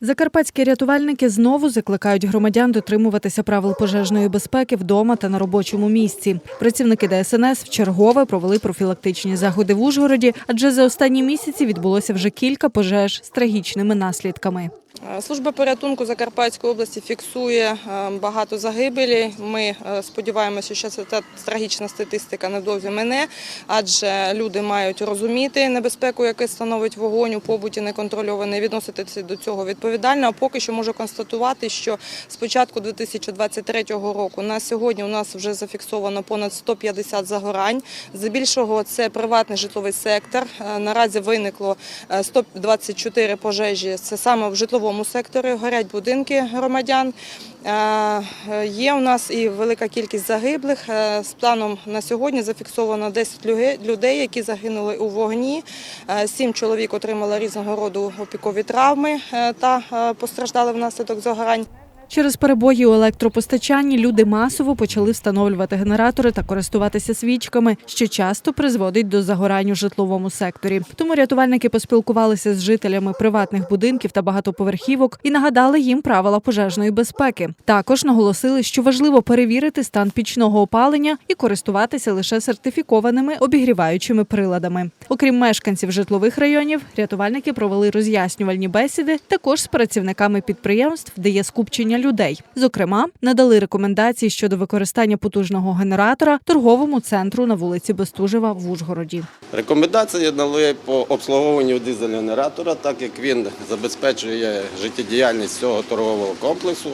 Закарпатські рятувальники знову закликають громадян дотримуватися правил пожежної безпеки вдома та на робочому місці. Працівники ДСНС вчергове провели профілактичні заходи в Ужгороді, адже за останні місяці відбулося вже кілька пожеж з трагічними наслідками. Е, Служба порятунку Закарпатської області фіксує е, багато загибелей. Ми е, сподіваємося, що ця трагічна статистика недовзі мене, адже люди мають розуміти небезпеку, яку становить вогонь у побуті неконтрольований, відноситися до цього відповідально. А поки що можу констатувати, що з початку 2023 року на сьогодні у нас вже зафіксовано понад 150 загорань. Здебільшого це приватний житловий сектор. Наразі виникло е, 124 пожежі. Це саме в житловому секторі. Горять будинки громадян. Е, е, Є у нас і велика кількість загиблих. Е, З планом на сьогодні зафіксовано 10 людей, які загинули у вогні. Сім чоловік отримали різного роду опікові травми та постраждали внаслідок загорань. Через перебої у електропостачанні люди масово почали встановлювати генератори та користуватися свічками, що часто призводить до загорань у житловому секторі. Тому рятувальники поспілкувалися з жителями приватних будинків та багатоповерхівок і нагадали їм правила пожежної безпеки. Також наголосили, що важливо перевірити стан пічного опалення і користуватися лише сертифікованими обігріваючими приладами. Окрім мешканців житлових районів, рятувальники провели роз'яснювальні бесіди також з працівниками підприємств, де є скупчення людей. Зокрема, надали рекомендації щодо використання потужного генератора торговому центру на вулиці Бестужева в Ужгороді. Рекомендації дали по обслуговуванню дизель-генератора, так як він забезпечує життєдіяльність цього торгового комплексу.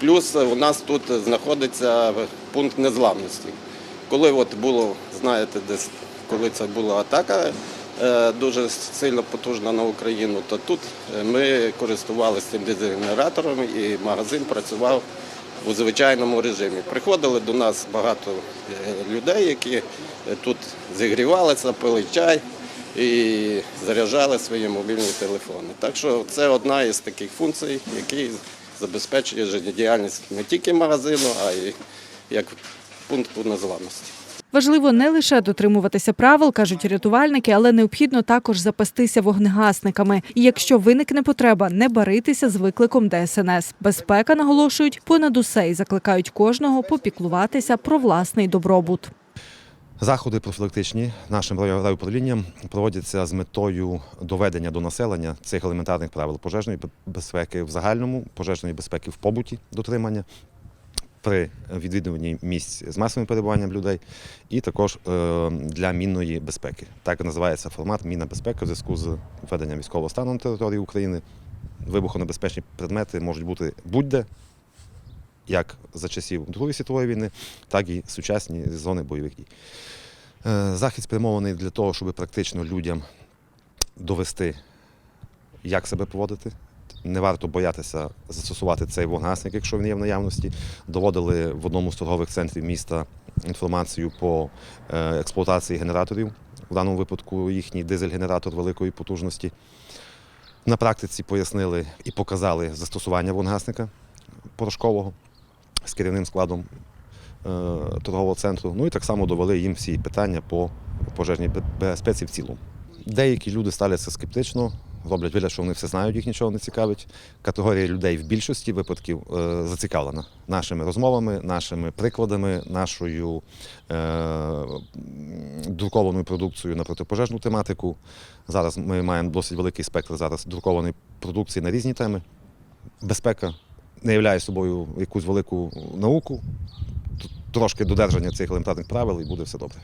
Плюс у нас тут знаходиться пункт незламності. Коли от було, знаєте, десь коли це була атака дуже сильно потужна на Україну, то тут е, ми користувалися цим дизель-генератором і магазин працював у звичайному режимі. Приходили до нас багато е, людей, які е, тут зігрівалися, пили чай і заряджали свої мобільні телефони. Так що це одна із таких функцій, які забезпечує життєдіяльність не тільки магазину, а й як пункту незламності. Важливо не лише дотримуватися правил, кажуть рятувальники, але необхідно також запастися вогнегасниками. І якщо виникне потреба, не баритися з викликом ДСНС. Безпека наголошують понад усе і закликають кожного попіклуватися про власний добробут. Заходи профілактичні нашим райуправлінням проводяться з метою доведення до населення цих елементарних правил пожежної безпеки в загальному, пожежної безпеки в побуті дотримання при відвідуванні місць з масовим перебуванням людей, і також е, для мінної безпеки. Так називається формат мінна безпека в зв'язку з введенням військового стану на території України. Вибухонебезпечні предмети можуть бути будь-де, як за часів Другої світової війни, так і сучасні зони бойових дій. Е, Захід спрямований для того, щоб практично людям довести, як себе поводити. Не варто боятися застосувати цей вогнегасник, якщо він є в наявності. Доводили в одному з торгових центрів міста інформацію по е, експлуатації генераторів. В даному випадку їхній дизель-генератор великої потужності. На практиці пояснили і показали застосування вогнегасника порошкового з керівним складом е, торгового центру. Ну і так само довели їм всі питання по пожежній бе- безпеці в цілому. Деякі люди ставляться скептично, роблять вигляд, що вони все знають, їх нічого не цікавить. Категорія людей в більшості випадків е, зацікавлена нашими розмовами, нашими прикладами, нашою е, друкованою продукцією на протипожежну тематику. Зараз ми маємо досить великий спектр зараз друкованої продукції на різні теми. Безпека не являє собою якусь велику науку, трошки додержання цих елементарних правил і буде все добре.